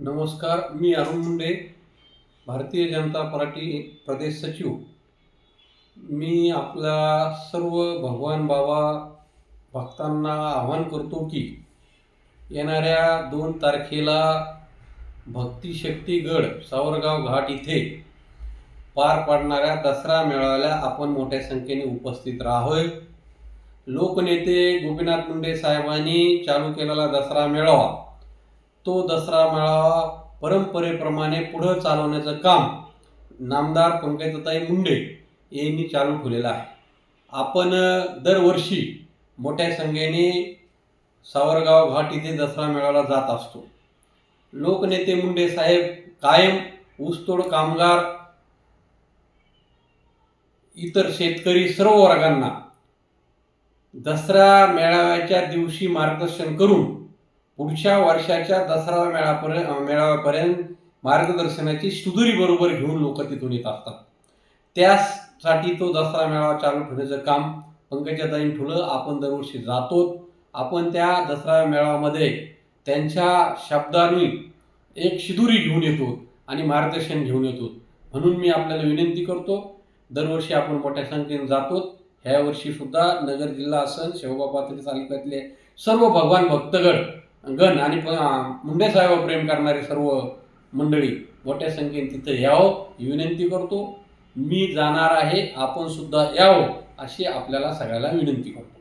नमस्कार मी अरुण मुंडे भारतीय जनता पार्टी प्रदेश सचिव. मी आपल्या सर्व भगवान बाबा भक्तांना आवाहन करतो की येणाऱ्या दोन तारखेला भक्तिशक्तीगड सावरगाव घाट इथे पार पाडणाऱ्या दसरा मेळाव्याला आपण मोठ्या संख्येने उपस्थित राहोय. लोकनेते गोपीनाथ मुंडे साहेबांनी चालू केलेला दसरा मेळावा तो दसरा मेळावा परंपरेप्रमाणे पुढं चालवण्याचं काम नामदार पंकजताई मुंडे यांनी चालू ठेवलेलं आहे. आपण दरवर्षी मोठ्या संख्येने सावरगाव घाट इथे दसरा मेळाव्याला जात असतो. लोकनेते मुंडे साहेब कायम ऊसतोड कामगार इतर शेतकरी सर्व वर्गांना दसरा मेळाव्याच्या दिवशी मार्गदर्शन करून पुढच्या वर्षाच्या दसरा मेळापर्यंत मेळाव्यापर्यंत मार्गदर्शनाची सुदुरी बरोबर घेऊन लोक तिथून येत असतात. त्यासाठी तो दसरा मेळावा चालू ठेवण्याचं काम पंकजाताईं ठुलं आपण दरवर्षी जातो आपण त्या दसरा मेळाव्यामध्ये त्यांच्या शब्दांनी एक शिदुरी घेऊन येतो आणि मार्गदर्शन घेऊन येतो. म्हणून मी आपल्याला विनंती करतो दरवर्षी आपण मोठ्या संख्येने जातो ह्या वर्षी सुद्धा नगर जिल्हा असन शेवबा पातळी तालुक्यातले सर्व भगवान भक्तगड गण आणि प- मुंडे साहेब प्रेम करणारे सर्व मंडळी मोठ्या संख्येने तिथं यावं ही विनंती करतो. मी जाणार आहे आपण सुद्धा यावं अशी आपल्याला सगळ्याला विनंती करतो.